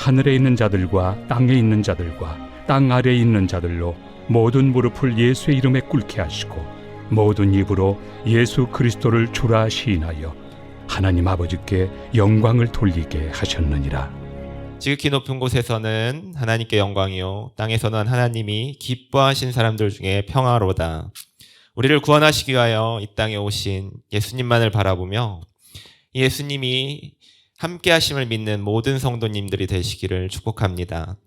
하늘에 있는 자들과 땅에 있는 자들과 땅 아래에 있는 자들로 모든 무릎을 예수의 이름에 꿇게 하시고 모든 입으로 예수 그리스도를 주라 시인하여 하나님 아버지께 영광을 돌리게 하셨느니라. 지극히 높은 곳에서는 하나님께 영광이요 땅에서는 하나님이 기뻐하신 사람들 중에 평화로다. 우리를 구원하시기 위하여 이 땅에 오신 예수님만을 바라보며 예수님이 함께 하심을 믿는 모든 성도님들이 되시기를 축복합니다.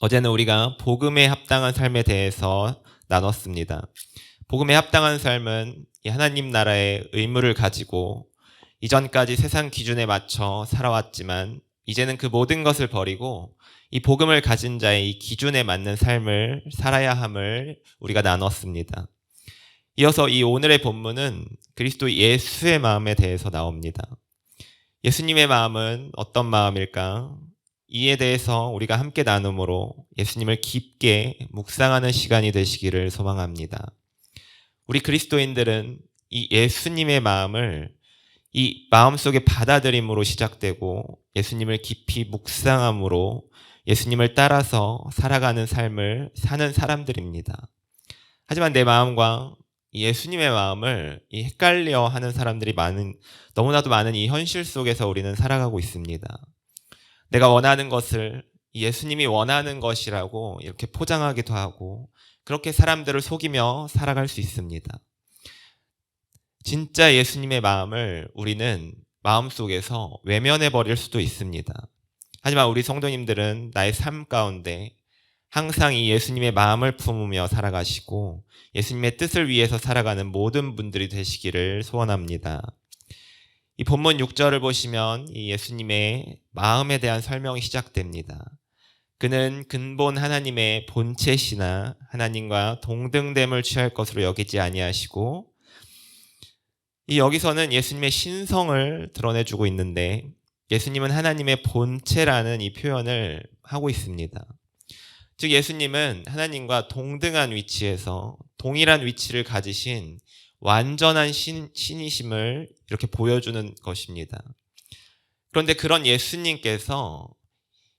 어제는 우리가 복음에 합당한 삶에 대해서 나눴습니다. 복음에 합당한 삶은 이 하나님 나라의 의무를 가지고 이전까지 세상 기준에 맞춰 살아왔지만 이제는 그 모든 것을 버리고 이 복음을 가진 자의 이 기준에 맞는 삶을 살아야 함을 우리가 나눴습니다. 이어서 이 오늘의 본문은 그리스도 예수의 마음에 대해서 나옵니다. 예수님의 마음은 어떤 마음일까? 이에 대해서 우리가 함께 나눔으로 예수님을 깊게 묵상하는 시간이 되시기를 소망합니다. 우리 그리스도인들은 이 예수님의 마음을 이 마음속에 받아들임으로 시작되고 예수님을 깊이 묵상함으로 예수님을 따라서 살아가는 삶을 사는 사람들입니다. 하지만 내 마음과 예수님의 마음을 이 헷갈려 하는 사람들이 많은, 너무나도 많은 이 현실 속에서 우리는 살아가고 있습니다. 내가 원하는 것을 예수님이 원하는 것이라고 이렇게 포장하기도 하고, 그렇게 사람들을 속이며 살아갈 수 있습니다. 진짜 예수님의 마음을 우리는 마음속에서 외면해 버릴 수도 있습니다. 하지만 우리 성도님들은 나의 삶 가운데 항상 이 예수님의 마음을 품으며 살아가시고 예수님의 뜻을 위해서 살아가는 모든 분들이 되시기를 소원합니다. 이 본문 6절을 보시면 이 예수님의 마음에 대한 설명이 시작됩니다. 그는 근본 하나님의 본체시나 하나님과 동등됨을 취할 것으로 여기지 아니하시고 이 여기서는 예수님의 신성을 드러내주고 있는데 예수님은 하나님의 본체라는 이 표현을 하고 있습니다. 즉 예수님은 하나님과 동등한 위치에서 동일한 위치를 가지신 완전한 신, 신이심을 이렇게 보여주는 것입니다. 그런데 그런 예수님께서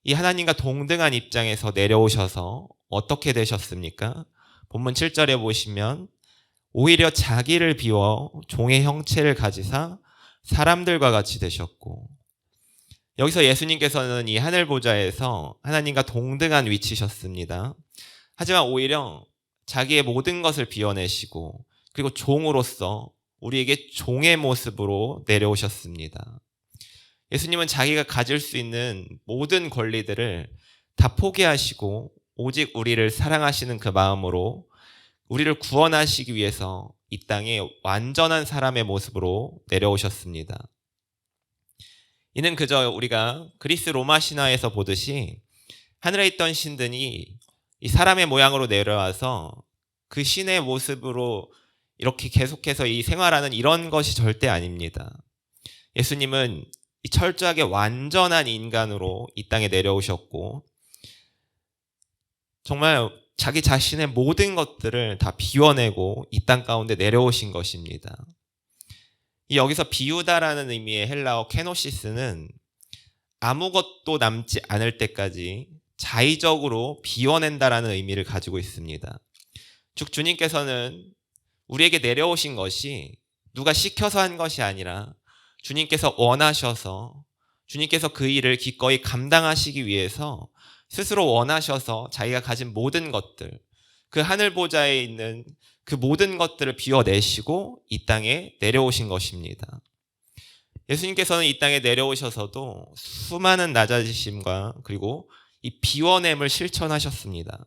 이 하나님과 동등한 입장에서 내려오셔서 어떻게 되셨습니까? 본문 7절에 보시면 오히려 자기를 비워 종의 형체를 가지사 사람들과 같이 되셨고 여기서 예수님께서는 이 하늘 보좌에서 하나님과 동등한 위치셨습니다. 하지만 오히려 자기의 모든 것을 비워내시고 그리고 종으로서 우리에게 종의 모습으로 내려오셨습니다. 예수님은 자기가 가질 수 있는 모든 권리들을 다 포기하시고 오직 우리를 사랑하시는 그 마음으로 우리를 구원하시기 위해서 이 땅에 완전한 사람의 모습으로 내려오셨습니다. 이는 그저 우리가 그리스 로마 신화에서 보듯이 하늘에 있던 신들이 이 사람의 모양으로 내려와서 그 신의 모습으로 이렇게 계속해서 이 생활하는 이런 것이 절대 아닙니다. 예수님은 이 철저하게 완전한 인간으로 이 땅에 내려오셨고 정말 자기 자신의 모든 것들을 다 비워내고 이 땅 가운데 내려오신 것입니다. 여기서 비우다라는 의미의 헬라어 케노시스는 아무것도 남지 않을 때까지 자의적으로 비워낸다라는 의미를 가지고 있습니다. 즉 주님께서는 우리에게 내려오신 것이 누가 시켜서 한 것이 아니라 주님께서 원하셔서 주님께서 그 일을 기꺼이 감당하시기 위해서 스스로 원하셔서 자기가 가진 모든 것들, 그 하늘 보좌에 있는 그 모든 것들을 비워내시고 이 땅에 내려오신 것입니다. 예수님께서는 이 땅에 내려오셔서도 수많은 낮아지심과 그리고 이 비워냄을 실천하셨습니다.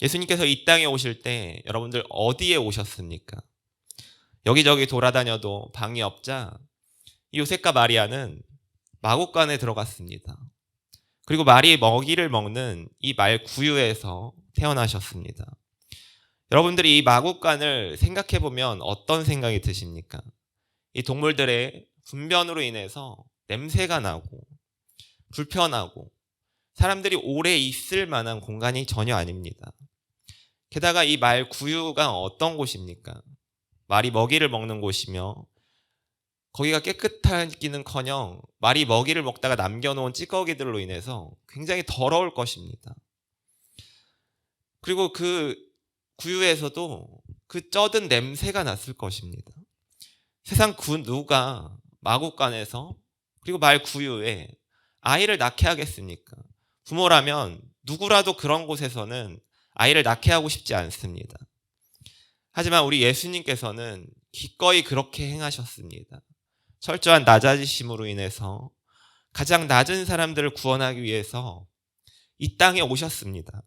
예수님께서 이 땅에 오실 때 여러분들 어디에 오셨습니까? 여기저기 돌아다녀도 방이 없자 요셉과 마리아는 마곡간에 들어갔습니다. 그리고 말이 먹이를 먹는 이 말 구유에서 태어나셨습니다. 여러분들이 이 마국간을 생각해 보면 어떤 생각이 드십니까? 이 동물들의 분변으로 인해서 냄새가 나고 불편하고 사람들이 오래 있을 만한 공간이 전혀 아닙니다. 게다가 이 말 구유가 어떤 곳입니까? 말이 먹이를 먹는 곳이며 거기가 깨끗하기는커녕 말이 먹이를 먹다가 남겨놓은 찌꺼기들로 인해서 굉장히 더러울 것입니다. 그리고 그 구유에서도 그 쩌든 냄새가 났을 것입니다. 세상 그 누가 마국간에서 그리고 말 구유에 아이를 낳게 하겠습니까? 부모라면 누구라도 그런 곳에서는 아이를 낳게 하고 싶지 않습니다. 하지만 우리 예수님께서는 기꺼이 그렇게 행하셨습니다. 철저한 낮아지심으로 인해서 가장 낮은 사람들을 구원하기 위해서 이 땅에 오셨습니다.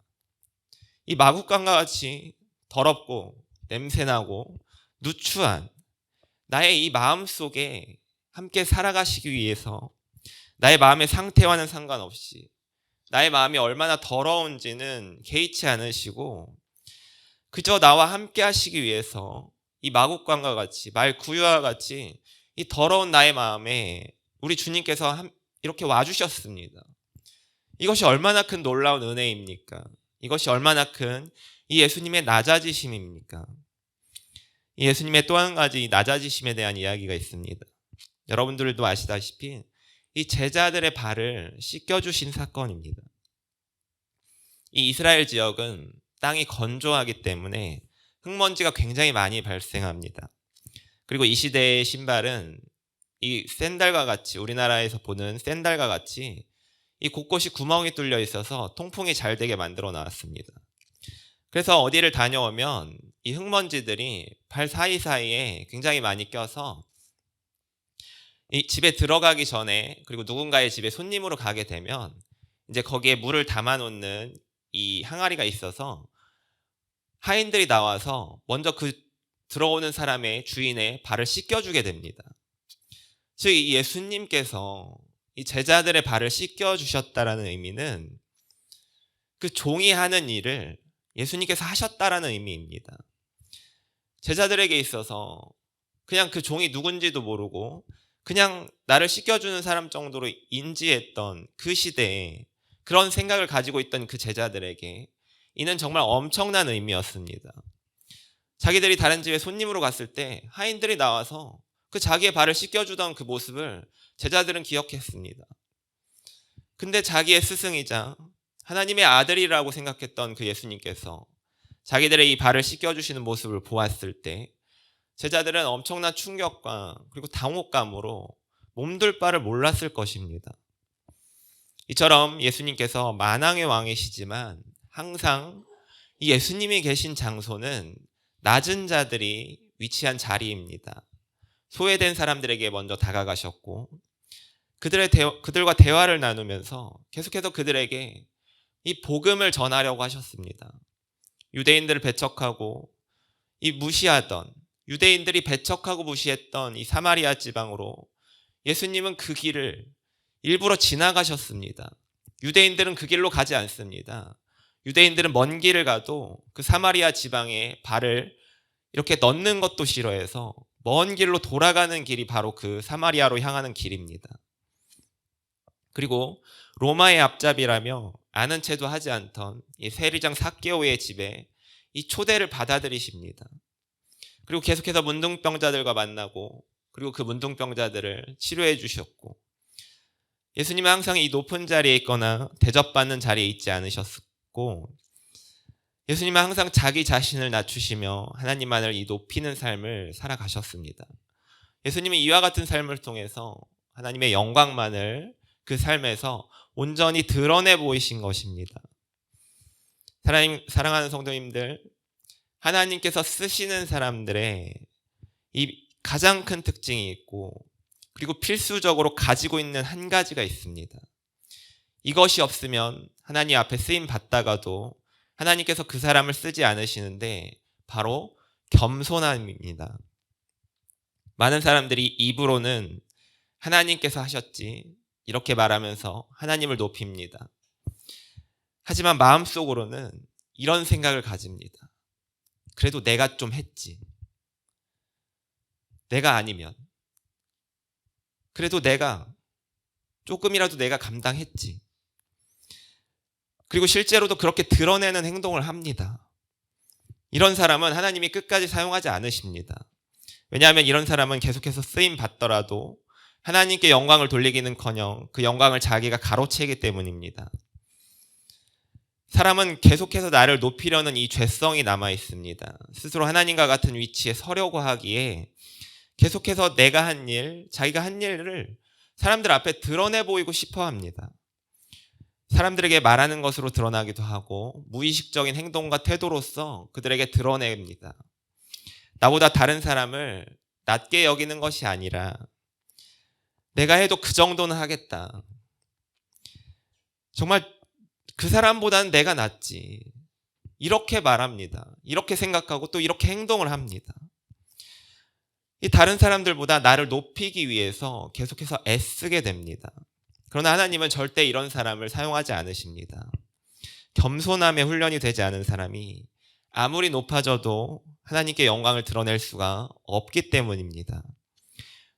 이 마국간과 같이 더럽고 냄새나고 누추한 나의 이 마음 속에 함께 살아가시기 위해서 나의 마음의 상태와는 상관없이 나의 마음이 얼마나 더러운지는 개의치 않으시고 그저 나와 함께 하시기 위해서 이 마국간과 같이 말 구유와 같이 이 더러운 나의 마음에 우리 주님께서 한- 이렇게 와주셨습니다. 이것이 얼마나 큰 놀라운 은혜입니까? 이것이 얼마나 큰 이 예수님의 낮아지심입니까? 이 예수님의 또 한 가지 낮아지심에 대한 이야기가 있습니다. 여러분들도 아시다시피 이 제자들의 발을 씻겨주신 사건입니다. 이 이스라엘 지역은 땅이 건조하기 때문에 흙먼지가 굉장히 많이 발생합니다. 그리고 이 시대의 신발은 이 샌달과 같이 우리나라에서 보는 샌달과 같이 이 곳곳이 구멍이 뚫려 있어서 통풍이 잘 되게 만들어 놨습니다. 그래서 어디를 다녀오면 이 흙먼지들이 발 사이사이에 굉장히 많이 껴서 이 집에 들어가기 전에 그리고 누군가의 집에 손님으로 가게 되면 이제 거기에 물을 담아 놓는 이 항아리가 있어서 하인들이 나와서 먼저 그 들어오는 사람의 주인의 발을 씻겨주게 됩니다. 즉, 이 예수님께서 이 제자들의 발을 씻겨 주셨다라는 의미는 그 종이 하는 일을 예수님께서 하셨다라는 의미입니다. 제자들에게 있어서 그냥 그 종이 누군지도 모르고 그냥 나를 씻겨주는 사람 정도로 인지했던 그 시대에 그런 생각을 가지고 있던 그 제자들에게 이는 정말 엄청난 의미였습니다. 자기들이 다른 집에 손님으로 갔을 때 하인들이 나와서 그 자기의 발을 씻겨주던 그 모습을 제자들은 기억했습니다. 근데 자기의 스승이자 하나님의 아들이라고 생각했던 그 예수님께서 자기들의 이 발을 씻겨주시는 모습을 보았을 때 제자들은 엄청난 충격과 그리고 당혹감으로 몸둘 바를 몰랐을 것입니다. 이처럼 예수님께서 만왕의 왕이시지만 항상 이 예수님이 계신 장소는 낮은 자들이 위치한 자리입니다. 소외된 사람들에게 먼저 다가가셨고 그들의 대, 그들과 대화를 나누면서 계속해서 그들에게 이 복음을 전하려고 하셨습니다. 유대인들을 배척하고 이 무시하던 유대인들이 배척하고 무시했던 이 사마리아 지방으로 예수님은 그 길을 일부러 지나가셨습니다. 유대인들은 그 길로 가지 않습니다. 유대인들은 먼 길을 가도 그 사마리아 지방에 발을 이렇게 넣는 것도 싫어해서 먼 길로 돌아가는 길이 바로 그 사마리아로 향하는 길입니다. 그리고 로마의 앞잡이라며 아는 체도 하지 않던 이 세리장 사케오의 집에 이 초대를 받아들이십니다. 그리고 계속해서 문둥병자들과 만나고 그리고 그 문둥병자들을 치료해 주셨고 예수님은 항상 이 높은 자리에 있거나 대접받는 자리에 있지 않으셨고 예수님은 항상 자기 자신을 낮추시며 하나님만을 이 높이는 삶을 살아가셨습니다. 예수님은 이와 같은 삶을 통해서 하나님의 영광만을 그 삶에서 온전히 드러내 보이신 것입니다. 사랑하는, 사랑하는 성도님들, 하나님께서 쓰시는 사람들의 이 가장 큰 특징이 있고 그리고 필수적으로 가지고 있는 한 가지가 있습니다. 이것이 없으면 하나님 앞에 쓰임 받다가도 하나님께서 그 사람을 쓰지 않으시는데 바로 겸손함입니다. 많은 사람들이 입으로는 하나님께서 하셨지 이렇게 말하면서 하나님을 높입니다. 하지만 마음속으로는 이런 생각을 가집니다. 그래도 내가 좀 했지. 내가 아니면. 그래도 내가 조금이라도 내가 감당했지. 그리고 실제로도 그렇게 드러내는 행동을 합니다. 이런 사람은 하나님이 끝까지 사용하지 않으십니다. 왜냐하면 이런 사람은 계속해서 쓰임 받더라도 하나님께 영광을 돌리기는커녕 그 영광을 자기가 가로채기 때문입니다. 사람은 계속해서 나를 높이려는 이 죄성이 남아 있습니다. 스스로 하나님과 같은 위치에 서려고 하기에 계속해서 내가 한 일, 자기가 한 일을 사람들 앞에 드러내 보이고 싶어 합니다. 사람들에게 말하는 것으로 드러나기도 하고 무의식적인 행동과 태도로서 그들에게 드러냅니다. 나보다 다른 사람을 낮게 여기는 것이 아니라 내가 해도 그 정도는 하겠다. 정말 그 사람보다는 내가 낫지. 이렇게 말합니다. 이렇게 생각하고 또 이렇게 행동을 합니다. 이 다른 사람들보다 나를 높이기 위해서 계속해서 애쓰게 됩니다. 그러나 하나님은 절대 이런 사람을 사용하지 않으십니다. 겸손함의 훈련이 되지 않은 사람이 아무리 높아져도 하나님께 영광을 드러낼 수가 없기 때문입니다.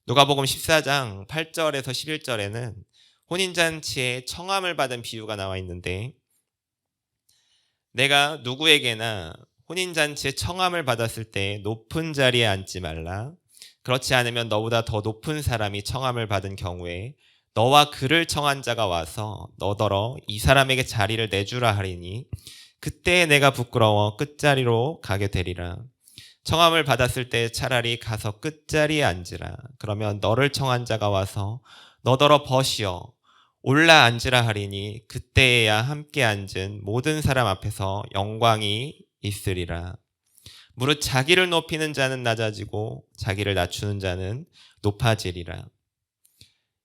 누가복음 14장 8절에서 11절에는 혼인잔치에 청함을 받은 비유가 나와 있는데 내가 누구에게나 혼인잔치에 청함을 받았을 때 높은 자리에 앉지 말라. 그렇지 않으면 너보다 더 높은 사람이 청함을 받은 경우에 너와 그를 청한 자가 와서 너더러 이 사람에게 자리를 내주라 하리니 그때 내가 부끄러워 끝자리로 가게 되리라. 청함을 받았을 때 차라리 가서 끝자리에 앉으라. 그러면 너를 청한 자가 와서 너더러 벗이어 올라 앉으라 하리니 그때에야 함께 앉은 모든 사람 앞에서 영광이 있으리라. 무릇 자기를 높이는 자는 낮아지고 자기를 낮추는 자는 높아지리라.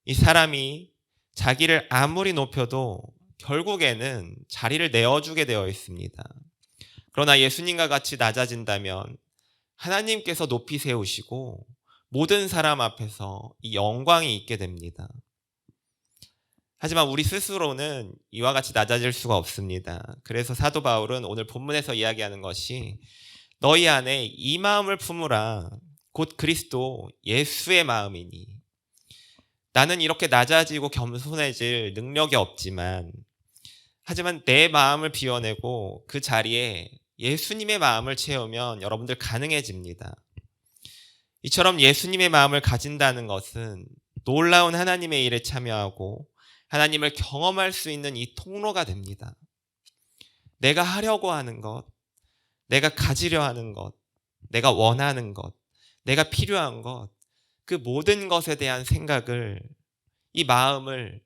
이 사람이 자기를 아무리 높여도 결국에는 자리를 내어주게 되어 있습니다. 그러나 예수님과 같이 낮아진다면 하나님께서 높이 세우시고 모든 사람 앞에서 이 영광이 있게 됩니다. 하지만 우리 스스로는 이와 같이 낮아질 수가 없습니다. 그래서 사도 바울은 오늘 본문에서 이야기하는 것이 너희 안에 이 마음을 품으라. 곧 그리스도 예수의 마음이니. 나는 이렇게 낮아지고 겸손해질 능력이 없지만, 하지만 내 마음을 비워내고 그 자리에 예수님의 마음을 채우면 여러분들 가능해집니다. 이처럼 예수님의 마음을 가진다는 것은 놀라운 하나님의 일에 참여하고 하나님을 경험할 수 있는 이 통로가 됩니다. 내가 하려고 하는 것, 내가 가지려 하는 것, 내가 원하는 것, 내가 필요한 것, 그 모든 것에 대한 생각을, 이 마음을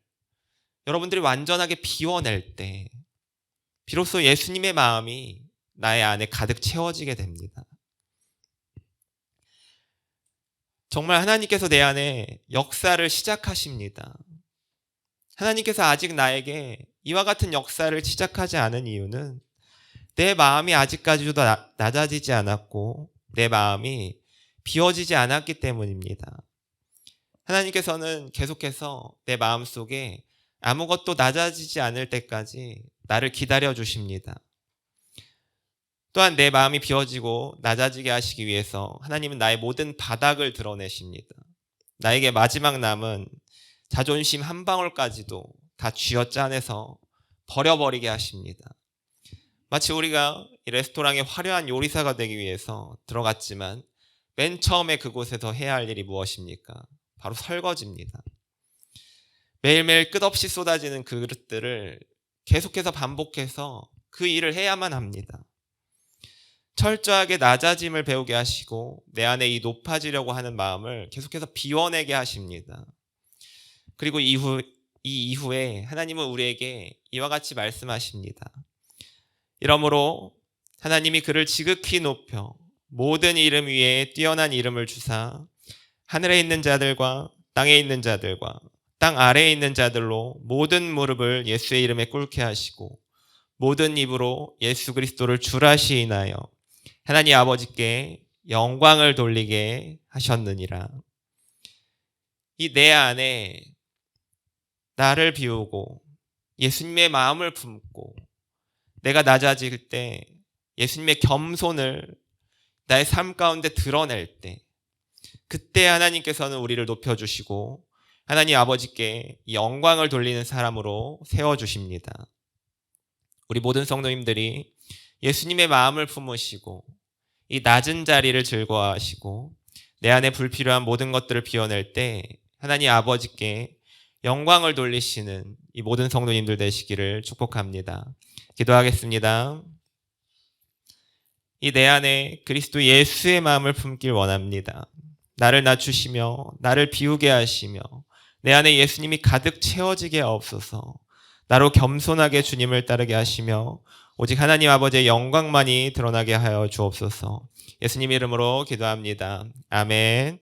여러분들이 완전하게 비워낼 때, 비로소 예수님의 마음이 나의 안에 가득 채워지게 됩니다. 정말 하나님께서 내 안에 역사를 시작하십니다. 하나님께서 아직 나에게 이와 같은 역사를 시작하지 않은 이유는 내 마음이 아직까지도 나- 낮아지지 않았고 내 마음이 비워지지 않았기 때문입니다. 하나님께서는 계속해서 내 마음 속에 아무것도 낮아지지 않을 때까지 나를 기다려 주십니다. 또한 내 마음이 비워지고 낮아지게 하시기 위해서 하나님은 나의 모든 바닥을 드러내십니다. 나에게 마지막 남은 자존심 한 방울까지도 다 쥐어짜내서 버려버리게 하십니다. 마치 우리가 이 레스토랑의 화려한 요리사가 되기 위해서 들어갔지만 맨 처음에 그곳에서 해야 할 일이 무엇입니까? 바로 설거지입니다. 매일매일 끝없이 쏟아지는 그릇들을 계속해서 반복해서 그 일을 해야만 합니다. 철저하게 낮아짐을 배우게 하시고 내 안에 이 높아지려고 하는 마음을 계속해서 비워내게 하십니다. 그리고 이후 이 이후에 하나님은 우리에게 이와 같이 말씀하십니다. 이러므로 하나님이 그를 지극히 높여 모든 이름 위에 뛰어난 이름을 주사 하늘에 있는 자들과 땅에 있는 자들과 땅 아래에 있는 자들로 모든 무릎을 예수의 이름에 꿇게 하시고 모든 입으로 예수 그리스도를 주라 시인하여 하나님 아버지께 영광을 돌리게 하셨느니라. 이 내 안에 나를 비우고 예수님의 마음을 품고 내가 낮아질 때 예수님의 겸손을 나의 삶 가운데 드러낼 때 그때 하나님께서는 우리를 높여주시고 하나님 아버지께 이 영광을 돌리는 사람으로 세워주십니다. 우리 모든 성도님들이 예수님의 마음을 품으시고 이 낮은 자리를 즐거워하시고 내 안에 불필요한 모든 것들을 비워낼 때 하나님 아버지께 영광을 돌리시는 이 모든 성도님들 되시기를 축복합니다. 기도하겠습니다. 이 내 안에 그리스도 예수의 마음을 품길 원합니다. 나를 낮추시며 나를 비우게 하시며 내 안에 예수님이 가득 채워지게 하옵소서. 나로 겸손하게 주님을 따르게 하시며 오직 하나님 아버지의 영광만이 드러나게 하여 주옵소서. 예수님 이름으로 기도합니다. 아멘.